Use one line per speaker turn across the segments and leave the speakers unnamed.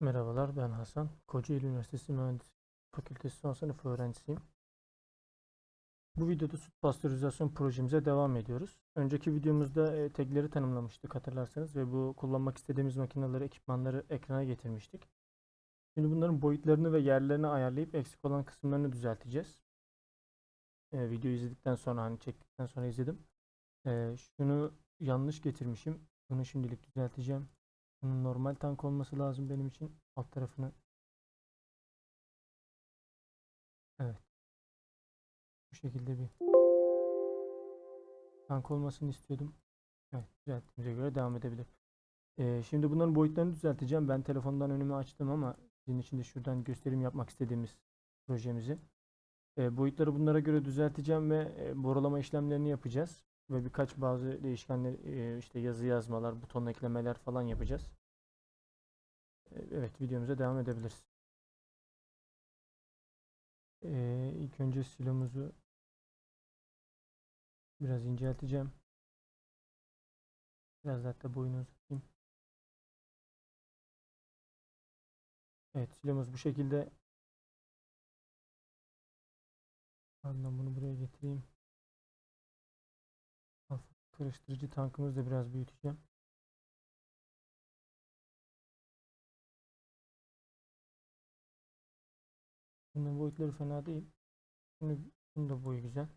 Merhabalar, ben Hasan. Kocaeli Üniversitesi Mühendislik Fakültesi son sınıf öğrencisiyim. Bu videoda süt pastörizasyon projemize devam ediyoruz. Önceki videomuzda e, tanımlamıştık hatırlarsanız ve bu kullanmak istediğimiz makineleri, ekipmanları ekrana getirmiştik. Şimdi bunların boyutlarını ve yerlerini ayarlayıp eksik olan kısımlarını düzelteceğiz. E, videoyu izledikten sonra hani çektikten sonra izledim. E, şunu yanlış getirmişim. Bunu şimdilik düzelteceğim. Normal tank olması lazım benim için. Alt tarafını. Evet. Bu şekilde bir tank olmasını istiyordum. Evet, düzelttiğimize göre devam edebilir. Ee, şimdi bunların boyutlarını düzelteceğim. Ben telefondan önümü açtım ama sizin için de şuradan gösterim yapmak istediğimiz projemizi. Ee, boyutları bunlara göre düzelteceğim ve e, borulama işlemlerini yapacağız. Ve birkaç bazı değişkenler e, işte yazı yazmalar, buton eklemeler falan yapacağız. E, Evet videomuza devam edebiliriz. Ee, ilk önce silomuzu biraz incelteceğim. Biraz hatta boyunu uzatayım. Evet silomuz bu şekilde. Ardından bunu buraya getireyim. Karıştırıcı tankımızı da biraz büyüteceğim. Bunun boyutları fena değil. Bunu, bunun da boyu güzel.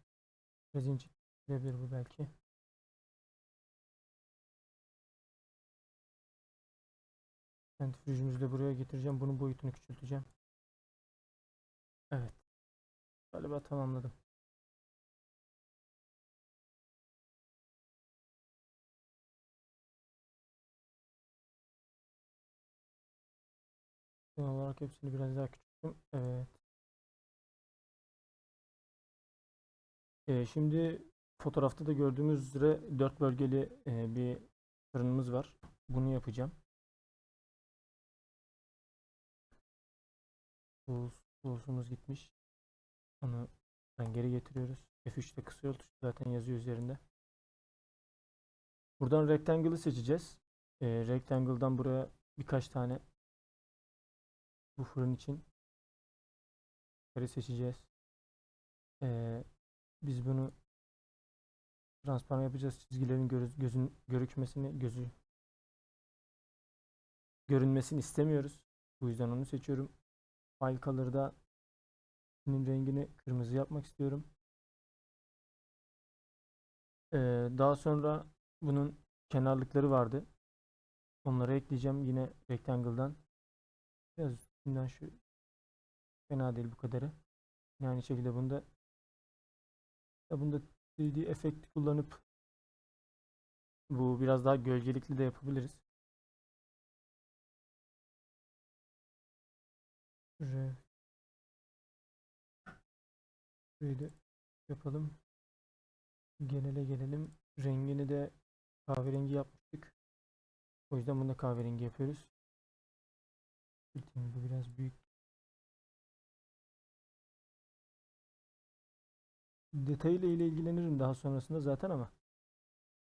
Biraz incelebilir bu belki. Sentrifüjümüzü de buraya getireceğim. Bunun boyutunu küçülteceğim. Evet. Galiba tamamladım. Genel olarak hepsini biraz daha küçülttüm. Evet. Ee, şimdi fotoğrafta da gördüğümüz üzere 4 bölgeli e, bir fırınımız var. Bunu yapacağım. Pulse, pulse'umuz gitmiş. Onu ben geri getiriyoruz. F3'te kısa tuşu zaten yazıyor üzerinde. Buradan rectangle'ı seçeceğiz. Ee, rectangle'dan buraya birkaç tane bu fırın için kare seçeceğiz. Ee, biz bunu transparan yapacağız. Çizgilerin göz, gözün görükmesini, gözü görünmesini istemiyoruz. Bu yüzden onu seçiyorum. File color'da rengini kırmızı yapmak istiyorum. Ee, daha sonra bunun kenarlıkları vardı. Onları ekleyeceğim yine rectangle'dan. Biraz üstünden şu fena değil bu kadarı. Yine aynı şekilde bunda da bunda 3D efekti kullanıp bu biraz daha gölgelikli de yapabiliriz. Şuraya da yapalım. Genele gelelim. Rengini de kahverengi yapmıştık. O yüzden bunu da kahverengi yapıyoruz. Bildiğim bu biraz büyük. Detayıyla ile ilgilenirim daha sonrasında zaten ama.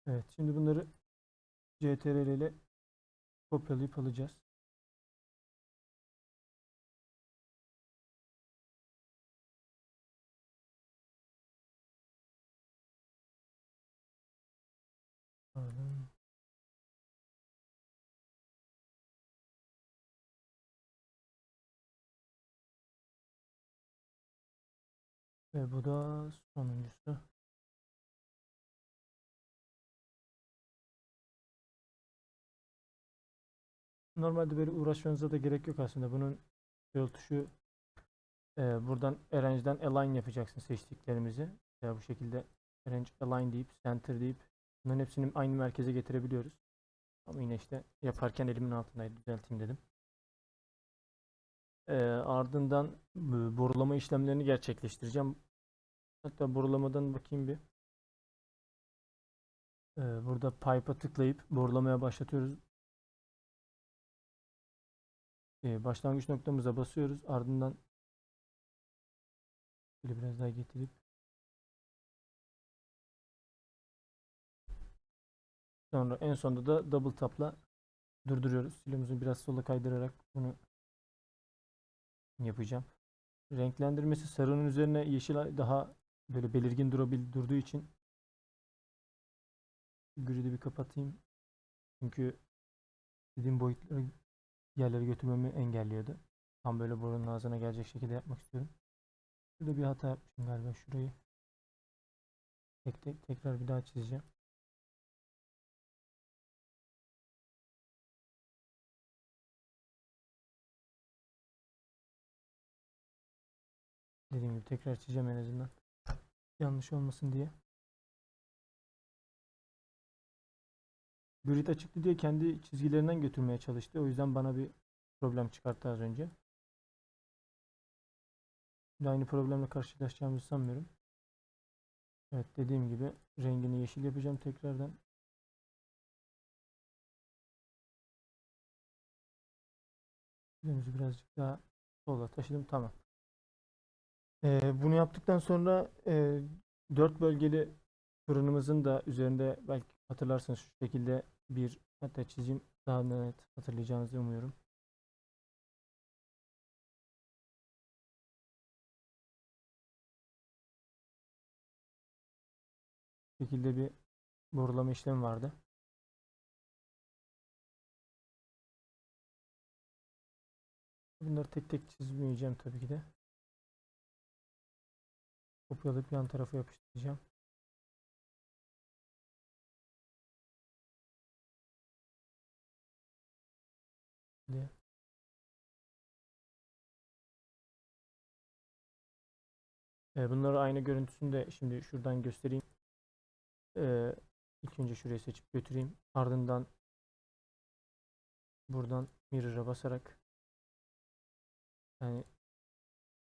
Evet şimdi bunları CTRL ile kopyalayıp alacağız. Ve bu da sonuncusu. Normalde böyle uğraşmanıza da gerek yok aslında. Bunun yol tuşu e, buradan Arrange'den Align yapacaksın seçtiklerimizi. Ya bu şekilde Arrange Align deyip Center deyip bunların hepsini aynı merkeze getirebiliyoruz. Ama yine işte yaparken elimin altındaydı düzelteyim dedim. E, ardından bu borulama işlemlerini gerçekleştireceğim. Hatta borulamadan bakayım bir. Ee, burada pipe'a tıklayıp borulamaya başlatıyoruz. Ee, başlangıç noktamıza basıyoruz. Ardından şöyle biraz daha getirip sonra en sonunda da double tap'la durduruyoruz. Silomuzu biraz sola kaydırarak bunu yapacağım. Renklendirmesi sarının üzerine yeşil daha böyle belirgin durabil durduğu için gridi bir kapatayım. Çünkü dediğim boyutları yerlere götürmemi engelliyordu. Tam böyle borunun ağzına gelecek şekilde yapmak istiyorum. Burada bir hata yapmışım galiba şurayı. Tek tek tekrar bir daha çizeceğim. Dediğim gibi tekrar çizeceğim en azından. Yanlış olmasın diye. Grid açıktı diye kendi çizgilerinden götürmeye çalıştı. O yüzden bana bir problem çıkarttı az önce. Şimdi aynı problemle karşılaşacağımızı sanmıyorum. Evet dediğim gibi rengini yeşil yapacağım tekrardan. Önümüzü birazcık daha sola taşıdım. Tamam. Ee, bunu yaptıktan sonra e, 4 bölgeli fırınımızın da üzerinde belki hatırlarsınız şu şekilde bir hatta çizeyim daha net hatırlayacağınızı umuyorum. Bu şekilde bir borulama işlemi vardı. Bunları tek tek çizmeyeceğim tabii ki de. Kopyalayıp yan tarafa yapıştıracağım. diye. Bunları aynı görüntüsünü de şimdi şuradan göstereyim. Ee, ilk önce şurayı seçip götüreyim. Ardından buradan mirror'a basarak yani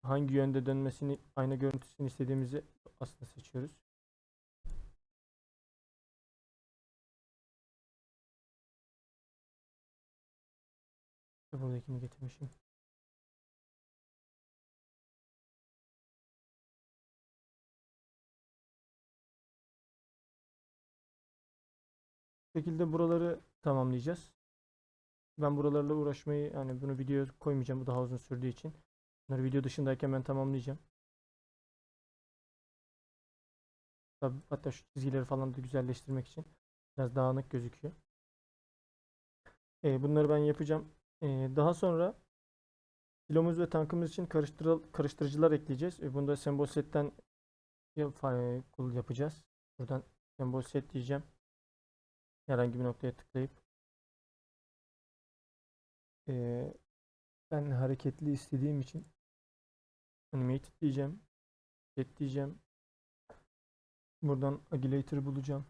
hangi yönde dönmesini aynı görüntüsünü istediğimizi aslında seçiyoruz. Buradakini getirmişim. Bu şekilde buraları tamamlayacağız. Ben buralarla uğraşmayı yani bunu video koymayacağım bu daha uzun sürdüğü için. Bunları video dışındayken ben tamamlayacağım. Tabii, hatta şu çizgileri falan da güzelleştirmek için biraz dağınık gözüküyor. Ee, bunları ben yapacağım. Ee, daha sonra kilomuz ve tankımız için karıştırı- karıştırıcılar ekleyeceğiz. Ee, bunu da sembol setten yap- e, yapacağız. Buradan sembol set diyeceğim. Herhangi bir noktaya tıklayıp ee, ben hareketli istediğim için animated diyeceğim. Set diyeceğim. Buradan Agilator bulacağım.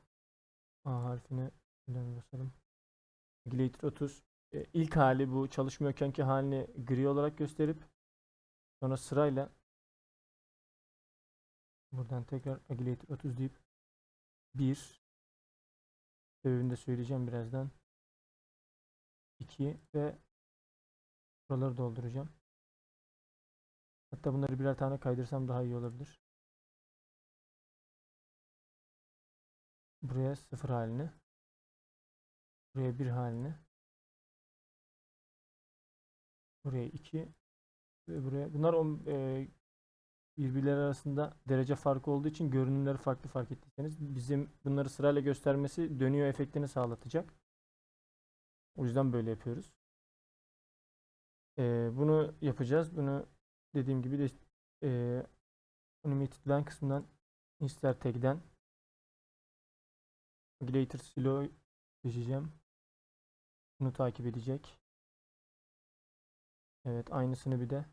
A harfine basalım. Agilator 30. E, ilk hali bu çalışmıyorkenki halini gri olarak gösterip sonra sırayla buradan tekrar Agilator 30 deyip 1 sebebini de söyleyeceğim birazdan 2 ve buraları dolduracağım. Hatta bunları birer tane kaydırsam daha iyi olabilir. Buraya 0 halini buraya 1 halini Buraya 2 ve buraya. Bunlar on, e, birbirleri arasında derece farkı olduğu için görünümleri farklı fark ettiyseniz bizim bunları sırayla göstermesi dönüyor efektini sağlatacak. O yüzden böyle yapıyoruz. E, bunu yapacağız. Bunu dediğim gibi de e, Animated Line kısmından Insert Tag'den Regulator Slow seçeceğim. Bunu takip edecek. Evet aynısını bir de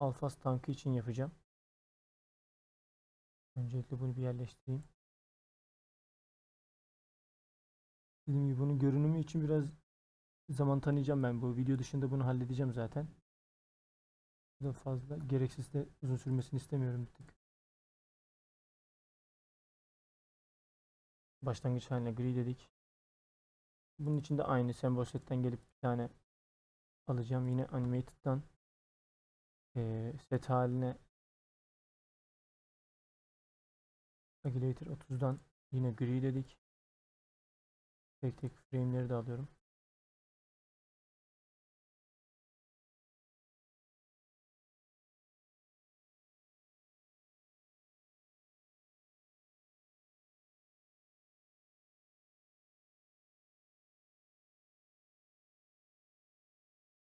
Alfas tankı için yapacağım. Öncelikle bunu bir yerleştireyim. Dediğim gibi bunun görünümü için biraz zaman tanıyacağım ben. Bu video dışında bunu halledeceğim zaten. Daha fazla gereksiz de uzun sürmesini istemiyorum tık. Başlangıç haline gri dedik. Bunun için de aynı sembol setten gelip bir tane alacağım. Yine animated'dan e, set haline Regulator 30'dan yine gri dedik. Tek tek frame'leri de alıyorum.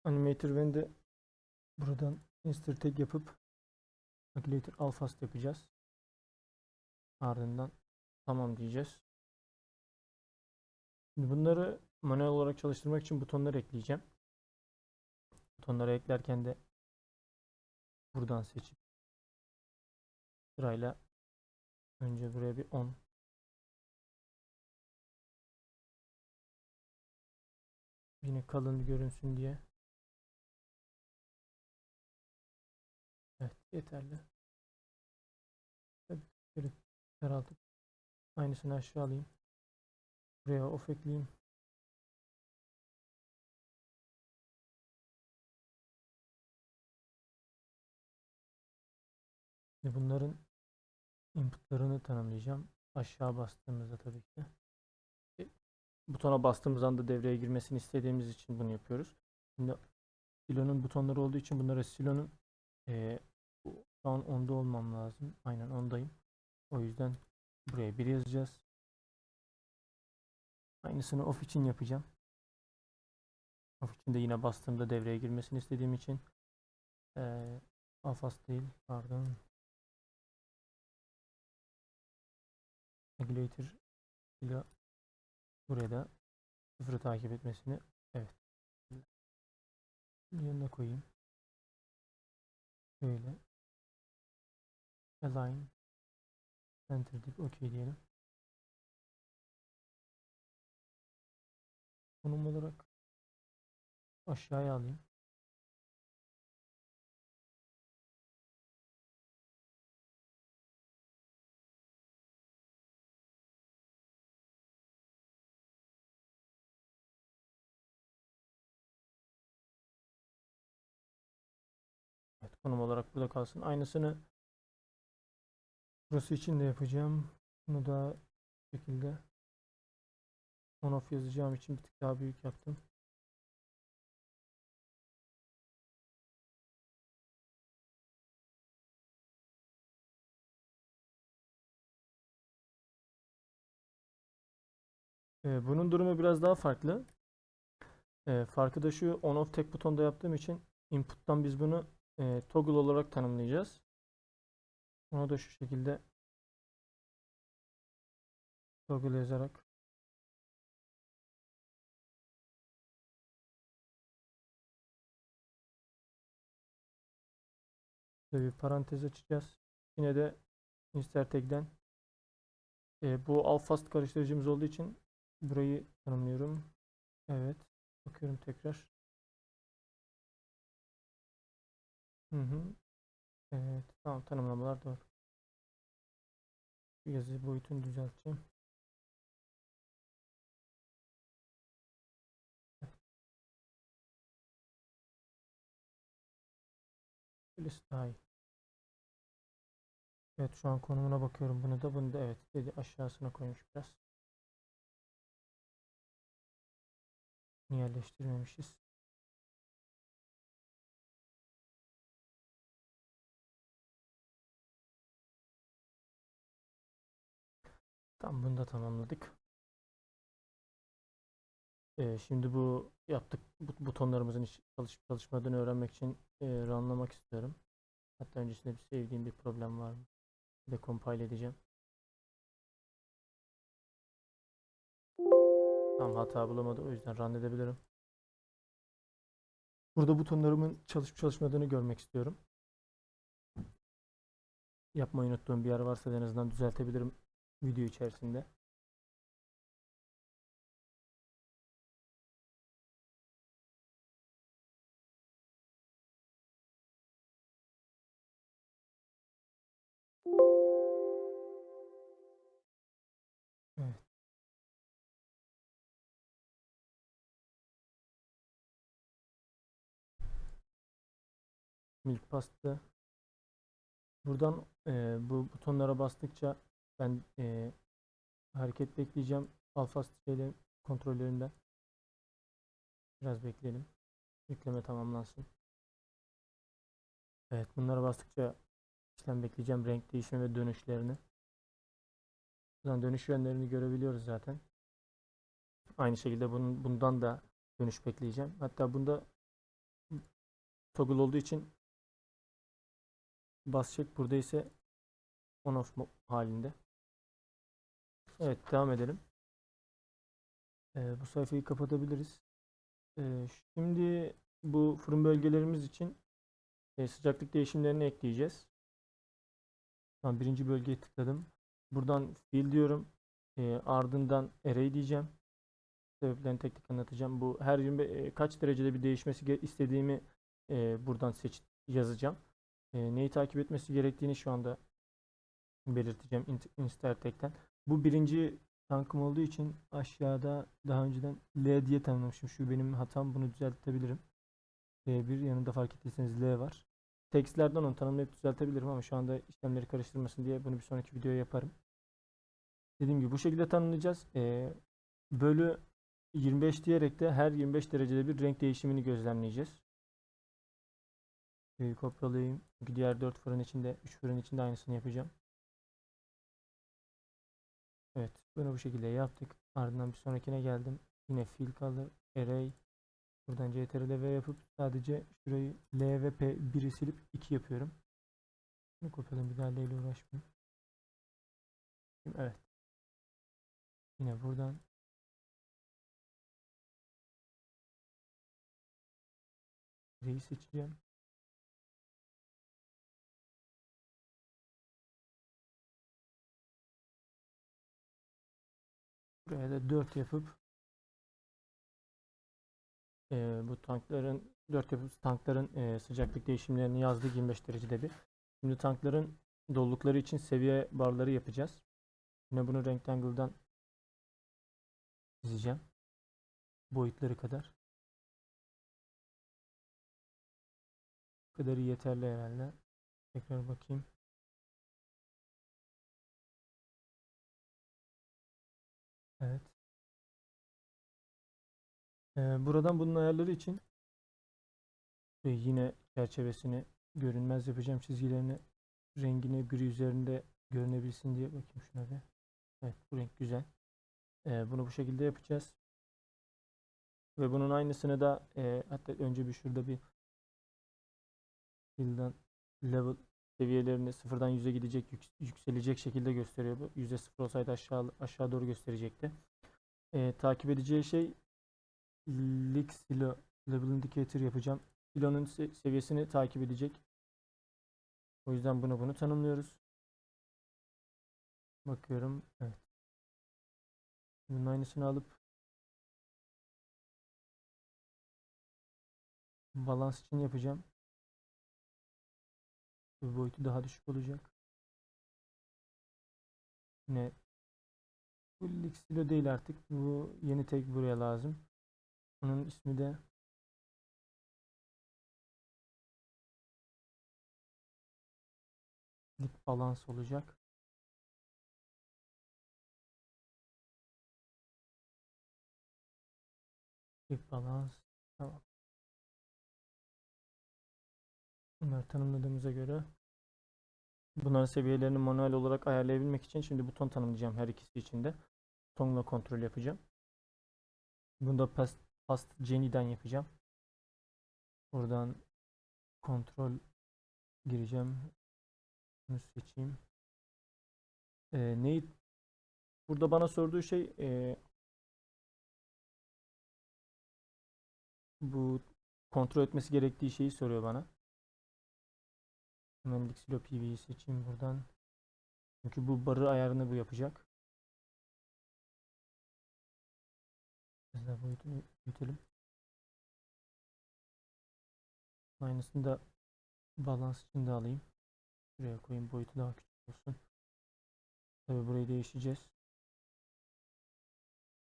Animator de buradan insert tag yapıp Calculator alfast yapacağız. Ardından tamam diyeceğiz. Şimdi bunları manuel olarak çalıştırmak için butonlar ekleyeceğim. Butonları eklerken de buradan seçip sırayla önce buraya bir 10 yine kalın görünsün diye yeterli. Tabii daraltıp aynısını aşağı alayım. Buraya off ekleyeyim. Şimdi bunların inputlarını tanımlayacağım. Aşağı bastığımızda tabii ki. E, Butona bastığımız anda devreye girmesini istediğimiz için bunu yapıyoruz. Şimdi silonun butonları olduğu için bunlara silonun e, şu an onda olmam lazım. Aynen ondayım. O yüzden buraya bir yazacağız. Aynısını off için yapacağım. Off için de yine bastığımda devreye girmesini istediğim için eee alfast değil pardon. Regulator ile buraya da sıfırı takip etmesini evet. Yanına koyayım. Böyle. Align. Enter deyip OK diyelim. Konum olarak aşağıya alayım. Evet, konum olarak burada kalsın. Aynısını burası için de yapacağım. Bunu da bu şekilde on off yazacağım için bir tık daha büyük yaptım. Ee, bunun durumu biraz daha farklı. Ee, farkı da şu on off tek butonda yaptığım için input'tan biz bunu e, toggle olarak tanımlayacağız. Onu da şu şekilde toggle yazarak Şöyle bir parantez açacağız. Yine de insert tag'den e, bu alfast karıştırıcımız olduğu için burayı tanımlıyorum. Evet. Bakıyorum tekrar. Hı hı. Evet. Tamam tanımlamalar doğru. Şu yazı boyutunu düzelteceğim. Böylesi daha iyi. Evet şu an konumuna bakıyorum. Bunu da bunu da evet dedi aşağısına koymuş biraz. Yerleştirmemişiz. Tamam bunu da tamamladık. Ee, şimdi bu yaptık bu butonlarımızın çalışıp çalışmadığını öğrenmek için e, runlamak istiyorum. Hatta öncesinde bir sevdiğim bir problem var mı? Bir de compile edeceğim. Tam hata bulamadı o yüzden run edebilirim. Burada butonlarımın çalışıp çalışmadığını görmek istiyorum. Yapmayı unuttuğum bir yer varsa en azından düzeltebilirim video içerisinde. Evet. Milk bastı. Buradan e, bu butonlara bastıkça ben e, hareket bekleyeceğim. Alfa şeyle kontrollerinden. Biraz bekleyelim. Yükleme tamamlansın. Evet bunlara bastıkça işlem bekleyeceğim renk değişimi ve dönüşlerini. Buradan dönüş yönlerini görebiliyoruz zaten. Aynı şekilde bunun, bundan da dönüş bekleyeceğim. Hatta bunda toggle olduğu için bas çek burada ise on off halinde. Evet devam edelim. Ee, bu sayfayı kapatabiliriz. Ee, şimdi bu fırın bölgelerimiz için e, sıcaklık değişimlerini ekleyeceğiz. Tamam, birinci bölgeye tıkladım. Buradan fill diyorum. E, ardından array diyeceğim. Sebeplerini tek tek anlatacağım. Bu her 20 e, kaç derecede bir değişmesi istediğimi e, buradan seç yazacağım. E, neyi takip etmesi gerektiğini şu anda belirteceğim int- insert tekten. Bu birinci tankım olduğu için aşağıda daha önceden L diye tanımlamışım. Şu benim hatam. Bunu düzeltebilirim. L1 yanında fark ettiyseniz L var. Tekstlerden onu tanımlayıp düzeltebilirim ama şu anda işlemleri karıştırmasın diye bunu bir sonraki videoya yaparım. Dediğim gibi bu şekilde tanımlayacağız. Ee, bölü 25 diyerek de her 25 derecede bir renk değişimini gözlemleyeceğiz. Ee, kopyalayayım. Çünkü diğer 4 fırın içinde, 3 fırın içinde aynısını yapacağım. Evet, bunu bu şekilde yaptık. Ardından bir sonrakine geldim. Yine fill color, array, Buradan CTRL V yapıp sadece şurayı L ve P 1'i silip 2 yapıyorum. Bunu kopyalayayım bir daha L ile uğraşmayayım. Evet. Yine buradan R'yi seçeceğim. Buraya da 4 yapıp e, bu tankların 4 yapıp tankların e, sıcaklık değişimlerini yazdık 25 derecede bir. Şimdi tankların dolulukları için seviye barları yapacağız. Yine bunu Rectangle'dan çizeceğim. Boyutları kadar. Bu kadarı yeterli herhalde. Tekrar bakayım. Evet. Ee, buradan bunun ayarları için ve yine çerçevesini görünmez yapacağım çizgilerini rengini gri üzerinde görünebilsin diye bakayım şuna bir. Evet bu renk güzel. Ee, bunu bu şekilde yapacağız. Ve bunun aynısını da e, hatta önce bir şurada bir fill'den level seviyelerini sıfırdan 100'e gidecek yük- yükselecek şekilde gösteriyor. Yüzde sıfır olsaydı aşağı aşağı doğru gösterecekti. Ee, takip edeceği şey Leak Silo Level Indicator yapacağım. Silo'nun se- seviyesini takip edecek. O yüzden bunu bunu tanımlıyoruz. Bakıyorum. Evet. Bunun aynısını alıp balans için yapacağım. Bu boyutu daha düşük olacak. Yine bu Leak Silo değil artık. Bu yeni tag buraya lazım. Onun ismi de Lip balans olacak. Lip balans. Bunları tanımladığımıza göre bunların seviyelerini manuel olarak ayarlayabilmek için şimdi buton tanımlayacağım her ikisi için de. Butonla kontrol yapacağım. Bunda past, past Jenny'den yapacağım. Buradan kontrol gireceğim. Bunu seçeyim. Ee, neyi burada bana sorduğu şey e, bu kontrol etmesi gerektiği şeyi soruyor bana. Hemen Lixilo PV'yi seçeyim buradan. Çünkü bu barı ayarını bu yapacak. Biraz daha boyutunu büyütelim. Aynısını da balans için de alayım. Şuraya koyayım boyutu daha küçük olsun. Tabi burayı değişeceğiz.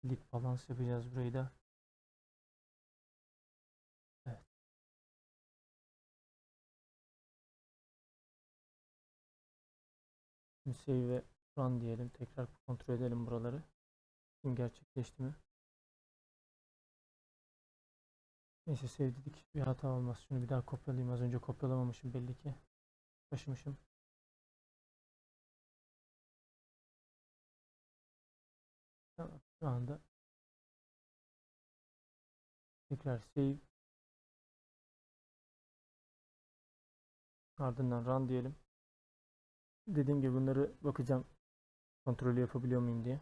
Lik balans yapacağız burayı da. Şimdi save ve run diyelim. Tekrar kontrol edelim buraları. Şimdi gerçekleşti mi? Neyse save dedik. Bir hata olmaz. Şunu bir daha kopyalayayım. Az önce kopyalamamışım belli ki. Taşımışım. Tamam. Şu anda tekrar save ardından run diyelim. Dediğim gibi bunları bakacağım. Kontrolü yapabiliyor muyum diye.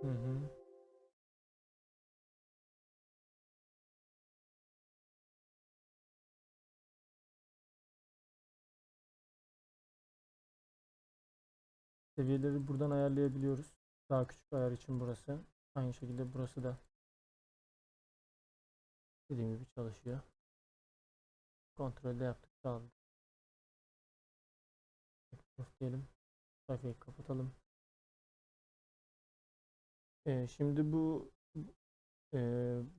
Hı hı. Seviyeleri buradan ayarlayabiliyoruz. Daha küçük ayar için burası. Aynı şekilde burası da dediğim gibi çalışıyor. Kontrolde yaptık. Sağladık. Diyelim. Sayfayı kapatalım. Ee, şimdi bu e,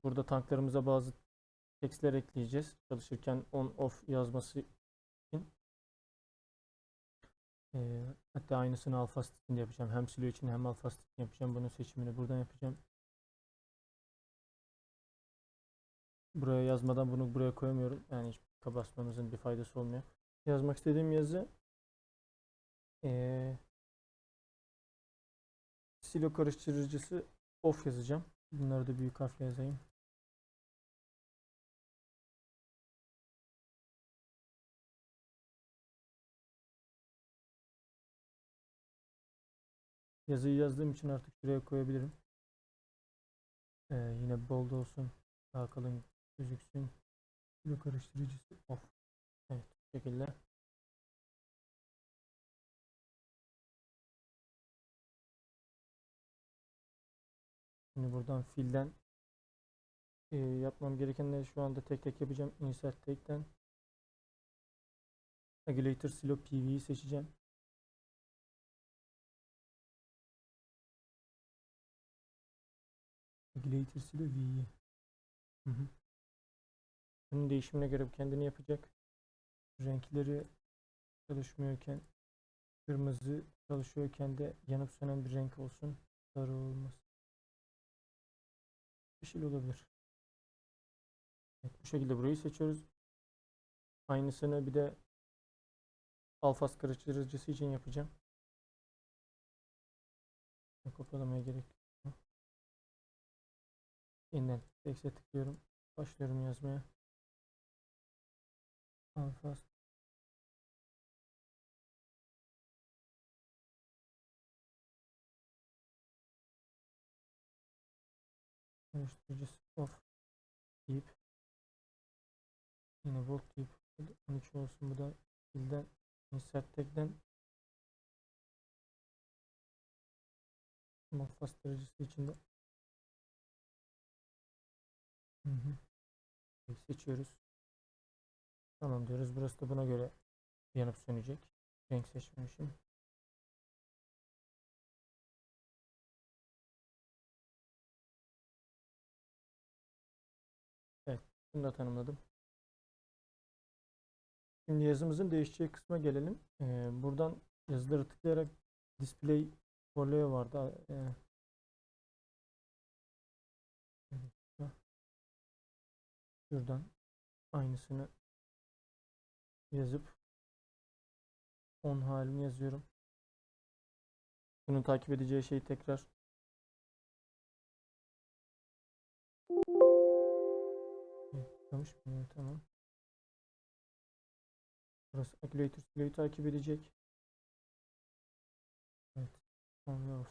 burada tanklarımıza bazı tekstler ekleyeceğiz. Çalışırken on off yazması. Ee, hatta aynısını alfa için yapacağım. Hem silo için hem alfa için yapacağım. Bunun seçimini buradan yapacağım. Buraya yazmadan bunu buraya koyamıyorum. Yani hiç basmamızın bir faydası olmuyor. Yazmak istediğim yazı ee, silo karıştırıcısı off yazacağım. Bunları da büyük harfle yazayım. Yazıyı yazdığım için artık şuraya koyabilirim. Ee, yine bold olsun. Daha kalın gözüksün. Silo karıştırıcısı off. Evet bu şekilde. Şimdi buradan filden e, yapmam gerekenleri şu anda tek tek yapacağım. Insert take'ten Regulator Silo PV'yi seçeceğim. Regulator Silo V'yi. Bunun değişimine göre kendini yapacak. Renkleri çalışmıyorken kırmızı çalışıyorken de yanıp sönen bir renk olsun. Sarı olmaz. Yeşil olabilir. Evet, bu şekilde burayı seçiyoruz. Aynısını bir de alfas karıştırıcısı için yapacağım. Kopyalamaya gerek. Yeniden tekste tıklıyorum. Başlıyorum yazmaya. Alfas karıştırıcısı off deyip yine volt deyip 13 olsun bu da filden insert tag'den mod bastırıcısı içinde hı hı. seçiyoruz tamam diyoruz burası da buna göre yanıp sönecek renk seçmemişim Bunu da tanımladım. Şimdi yazımızın değişeceği kısma gelelim. Ee, buradan yazıları tıklayarak display folio vardı. Ee, şuradan aynısını yazıp on halini yazıyorum. Bunun takip edeceği şeyi tekrar mı? Tamam. Burası Acculator Slow'yu takip edecek. Evet. On ve.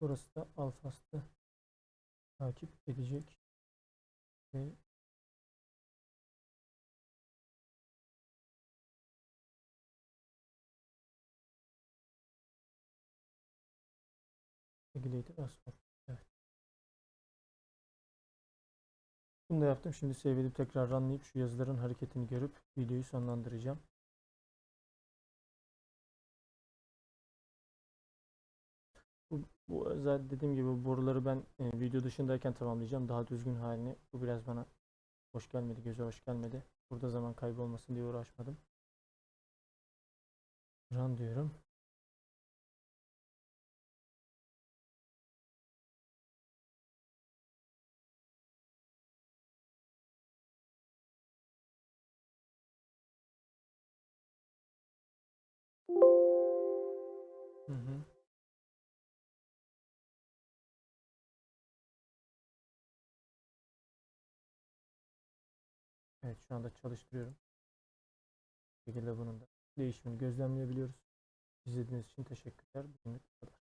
Burası da Alfast'ı takip edecek. Ve Regulator as off. Bunu da yaptım. Şimdi save edip tekrar runlayıp şu yazıların hareketini görüp videoyu sonlandıracağım. Bu, bu özel dediğim gibi boruları ben e, video dışındayken tamamlayacağım. Daha düzgün halini. Bu biraz bana hoş gelmedi, göze hoş gelmedi. Burada zaman kaybı olmasın diye uğraşmadım. Run diyorum. Evet şu anda çalıştırıyorum. Bu şekilde bunun da değişimini gözlemleyebiliyoruz. İzlediğiniz için teşekkürler. Bugünlük bu kadar.